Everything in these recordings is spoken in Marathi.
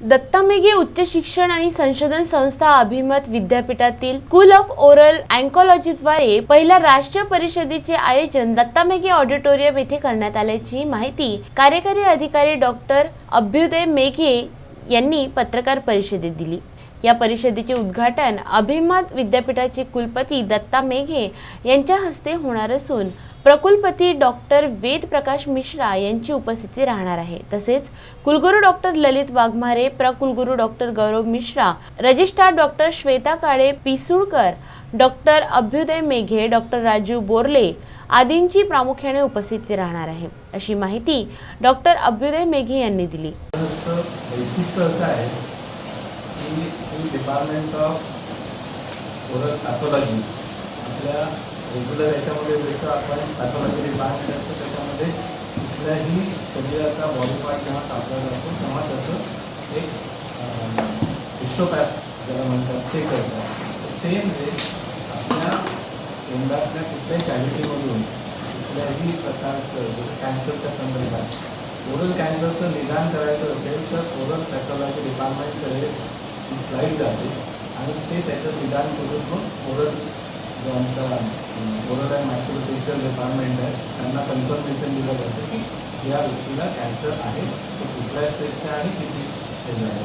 दत्ता मेघे उच्च शिक्षण आणि संशोधन संस्था अभिमत विद्यापीठातील स्कूल ऑफ ओरल अँकॉलॉजीद्वारे पहिल्या राष्ट्रीय परिषदेचे आयोजन दत्ता मेघे ऑडिटोरियम येथे करण्यात आल्याची माहिती कार्यकारी अधिकारी डॉक्टर अभ्युदय मेघे यांनी पत्रकार परिषदेत दिली. या परिषदेचे उद्घाटन अभिमत विद्यापीठाचे कुलपती दत्ता मेघे यांच्या हस्ते होणार असून प्रकुलपती डॉक्टर वेद प्रकाश मिश्रा यांची उपस्थिती राहणार आहे. तसेच कुलगुरू doctor Lalit Waghmare प्रकुलगुरू doctor Gaurav Mishra registrar doctor Shweta Kale Pisulkar doctor Abhyuday Meghe doctor Rajiv Borle आदींची प्रामुख्याने उपस्थिती राहणार आहे. अशी माहिती डॉक्टर अभ्युदय मेघे यांनी दिली. वैशिष्ट्य असं आहे की डिपार्टमेंट ऑफ ओरल पॅथॉलॉजी आपल्या रेग्युलर याच्यामध्ये जसं आपण पॅथॉलॉजी डिपार्टमेंट असतं त्याच्यामध्ये कुठल्याही शरीराचा बॉडी पार्ट जेव्हा कापला जातो तेव्हा त्याचं एक हिस्टोपॅथ ज्याला म्हणतात ते करतात. सेम वे आपल्या तोंडातल्या कुठल्याही कॅव्हिटीमधून कुठल्याही प्रकारचं जसं कॅन्सरच्या संदर्भात ओरल कॅन्सरचं निदान करायचं असेल तर ओरल पॅथॉलॉजी डिपार्टमेंटकडे स्लाईड जाते आणि ते त्याचं निदान करून मग ओरल जो आमचा ओरल अँड मॅक्सिलोफेशियल डिपार्टमेंट आहे त्यांना कन्फर्मेशन दिलं जातं की या व्यक्तीला कॅन्सर आहे तो कुठल्या स्टेजचा आहे किती स्टेज आहे.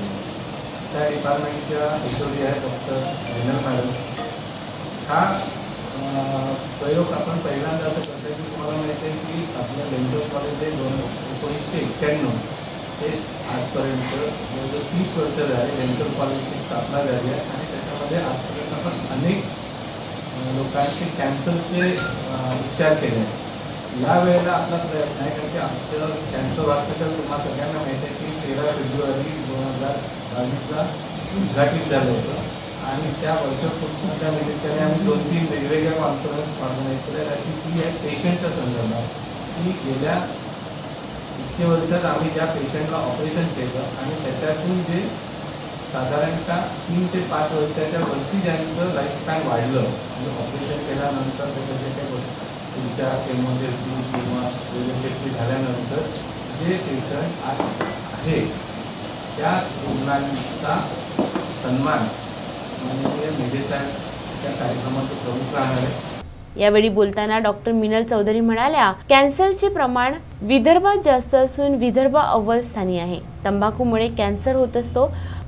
त्या डिपार्टमेंटच्या एच ओ डी आहे डॉक्टर रेनल मॅडम हा प्रयोग आपण पहिल्यांदा असं करतो की तुम्हाला माहिती आहे की आपल्या डेंटल कॉलेज दोन एकोणीसशे एक्क्याण्णव ते आजपर्यंत जवळजवळ तीस वर्ष झाले डेंटल कॉलेजची स्थापना झाली आहे आणि त्याच्यामध्ये आजपर्यंत आपण अनेक लोकांचे कॅन्सरचे उपचार केले. आहेत यावेळेला आपला प्रयत्न आहे कारण की आमचं कॅन्सर हॉस्पिटल तुम्हाला सगळ्यांना माहिती आहे की तेरा फेब्रुवारी दोन हजार बावीसला उद्घाटित झालं होतं. आणि त्या वर्षपूर्तीच्या निमित्ताने आम्ही दोन तीन वेगवेगळ्या कॉन्फरन्स ऑर्गनाईज केल्या अशी ती आहे पेशंटच्या संदर्भात की गेल्या इतके वर्षात आम्ही ज्या पेशंटला ऑपरेशन केलं आणि त्याच्यातून जे साधारणतः तीन ते पाच वर्षाच्या वरती ज्यांचं लाईफस्पॅन वाढलं म्हणजे ऑपरेशन केल्यानंतर त्याच्या जे काही तुमच्या केमोथेरपी किंवा रेडिओथेरपी झाल्यानंतर जे पेशंट आज आहे त्या रुग्णांचा सन्मान म्हणजे मेघे कार्यक्रमाचं प्रमुख राहणार आहे. यावेळी बोलताना डॉक्टर मिनल चौधरी म्हणाल्या कॅन्सरचे प्रमाण विदर्भात जास्त असून विदर्भ अव्वल स्थानी आहे. तंबाखूमुळे कॅन्सर होत असतो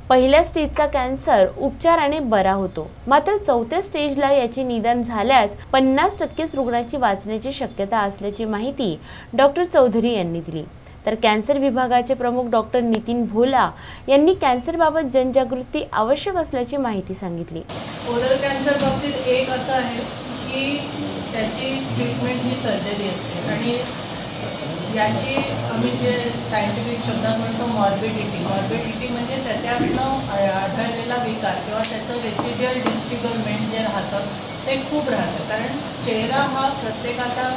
पहिल्या स्टेजचा कॅन्सर उपचाराने बरा होतो. मात्र चौथ्या स्टेजला याचे निदान झाल्यास पन्नास टक्केच रुग्णाची वाचण्याची शक्यता असल्याची माहिती डॉक्टर चौधरी यांनी दिली. तर कॅन्सर विभागाचे प्रमुख डॉक्टर नितीन भोला यांनी कॅन्सरबाबत जनजागृती आवश्यक असल्याची माहिती सांगितली. ओरल कॅन्सर बाबतीत एक असं आहे की त्याची ट्रीटमेंट ही सर्जरी असते. आणि याची आम्ही जे सायंटिफिक शब्दात म्हणतो मॉर्बिडिटी मॉर्बिडिटी म्हणजे त्याच्यातनं आढळलेला विकार किंवा त्याचं रेसिड्युअल डिस्टिगलमेंट जे राहतं ते खूप राहतं. कारण चेहरा हा प्रत्येकाचा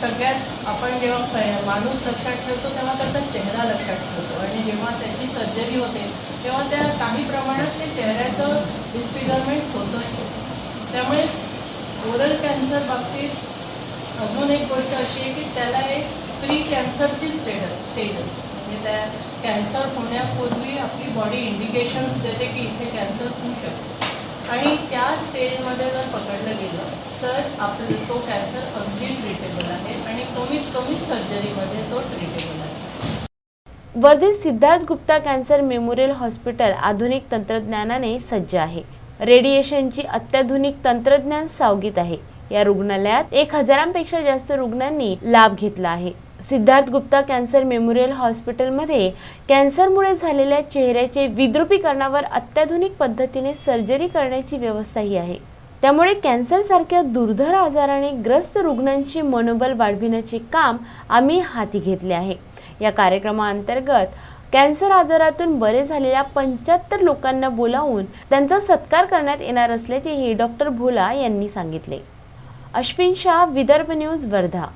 सगळ्यात आपण जेव्हा माणूस लक्षात ठेवतो तेव्हा त्याचा चेहरा लक्षात ठेवतो. आणि जेव्हा त्याची सर्जरी होते तेव्हा त्या काही प्रमाणात ते चेहऱ्याचं डिस्फिगरमेंट होतं. त्यामुळे ओरल कॅन्सर बाबतीत अजून एक गोष्ट अशी आहे की त्याला एक प्री कॅन्सरची स्टेज स्टेज असते. म्हणजे त्या कॅन्सर होण्यापूर्वी आपली बॉडी इंडिकेशन्स देते की इथे कॅन्सर होऊ शकतो. आणि त्या स्टेजमध्ये जर पकडलं गेलं तर आपलं तो कॅन्सर अगदी ट्रीटेबल आहे आणि कमीत कमी सर्जरीमध्ये तो ट्रीटेबल आहे. वर्धेत Siddharth Gupta cancer memorial hospital आधुनिक तंत्रज्ञानाने सज्ज आहे. रेडिएशनची अत्याधुनिक तंत्रज्ञान सावगीत आहे. या रुग्णालयात एक हजारांपेक्षा जास्त रुग्णांनी लाभ घेतला आहे. सिद्धार्थ गुप्ता कॅन्सर मेमोरियल हॉस्पिटलमध्ये कॅन्सरमुळे झालेल्या चेहऱ्याचे विद्रुपीकरणावर अत्याधुनिक पद्धतीने सर्जरी करण्याची व्यवस्थाही आहे. त्यामुळे कॅन्सरसारख्या दुर्धर आजाराने ग्रस्त रुग्णांचे मनोबल वाढविण्याचे काम आम्ही हाती घेतले आहे. या कार्यक्रमाअंतर्गत कॅन्सर आजारातून बरे झालेल्या पंच्याहत्तर लोकांना बोलावून त्यांचा सत्कार करण्यात येणार असल्याचेही डॉक्टर भोला यांनी सांगितले. अश्विन शाह विदर्भ न्यूज वर्धा.